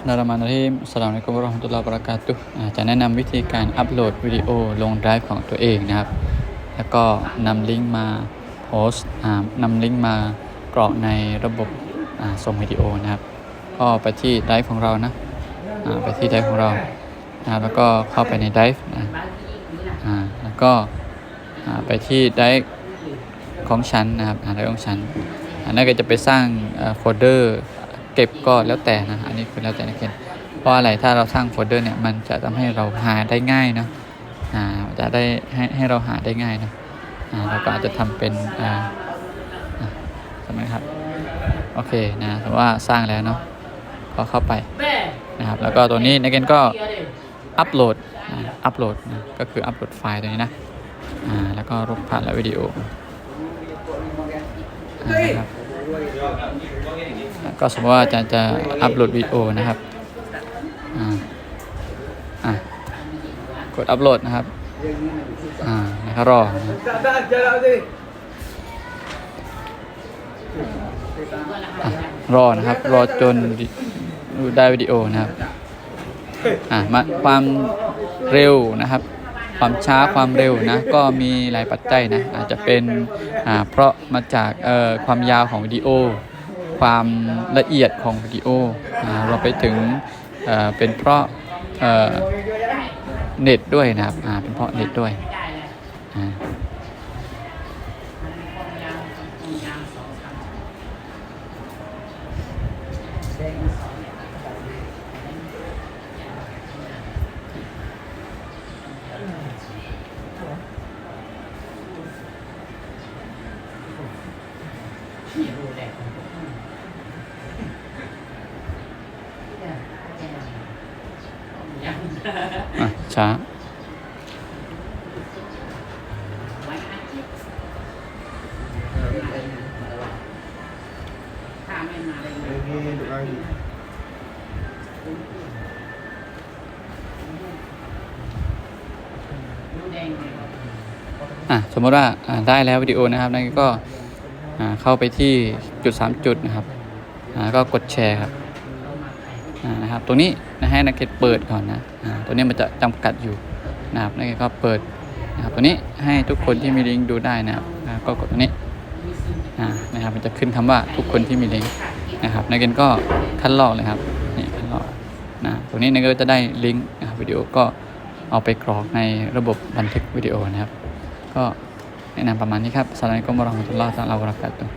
สมิลลารามานิรเราะฮีมสลามุอะลัยกุมวะเราะห์มตุลลอฮิวะบราะกาตุจะแนะนำวิธีการอัปโหลดวิดีโอลงไดรฟ์ของตัวเองนะครับ แล้วก็นำลิงก์มาโพสต์นำลิงก์มากรอกในระบบส่งวิดีโอนะครับก็ไปที่ไดรฟ์ของเรานะาไปที่ไดรฟ์ของเรานะรแล้วก็เข้าไปในไดรฟ์นะแล้วก็ไปที่ไดรฟ์ของฉันนะครับไดรฟ์ของฉันอันนั้นก็จะไปสร้างโฟลเดอร์ เก็บก็แล้วแต่นะอันนี้คือแล้วแต่นักเรียนเพราะอะไรถ้าเราสร้างโฟลเดอร์เนี่ยมันจะทำให้เราหาได้ง่ายเนาะอ่าจะได้ให้ให้เราหาได้ง่ายเนาะอ่าเราก็อาจจะทำเป็นอ่าอะใช่ไหมครับโอเคนะแต่ว่าสร้างแล้วเนาะก็เข้าไปนะครับแล้วก็ตัวนี้นักเรียนก็อัปโหลดอัปโหลดนะก็คืออัปโหลดไฟล์ตัวนี้นะอ่าแล้วก็รูปภาพและวิดีโอนะครับ ก็สมมติว่าอาจารย์จะอัปโหลดวิดีโอนะครับอ่าอ่ากดอัปโหลดนะครับอ่ารอนะครับอะรอนะครับ รอจนได้วิดีโอนะครับอ่ามาความเร็วนะครับความช้าความเร็วนะก็มีหลายปัจจัยนะอาจจะเป็นอ่าเพราะมาจากเอ่อความยาวของวิดีโอ ความละเอียดของวิดีโอเราไปถึงเเป็นเพราะเน็ตด้วยนะครับเป็นเพราะเน็ตด้วยอ่า อะช้าอะสมมติว่าอ่าได้แล้ววิดีโอนะครับนั่นก็ เข้าไปที่จุด 3 จุดนะครับก็กดแชร์ครับนะครับตัวนี้นะให้นักเรียนเปิดก่อนนะตัวนี้มันจะจำกัดอยู่นะครับนักเรียนก็เปิดนะครับตัวนี้ให้ทุกคนที่มีลิงก์ดูได้นะครับก็กดตัวนี้นะครับมันจะขึ้นคำว่าทุกคนที่มีลิงก์นะครับนักเรียนก็คัดลอกเลยครับนี่คัดลอกนะตรงนี้นักเรียนก็จะได้ลิงก์นะครับวิดีโอก็เอาไปกรอกในระบบบันทึกวิดีโอนะครับ ก็ แนะนำประมาณนี้ครับสลามอะลัยกุมรอฮ์มุตุลลอฮ์ตะอาลาวะบะเราะกาตุฮ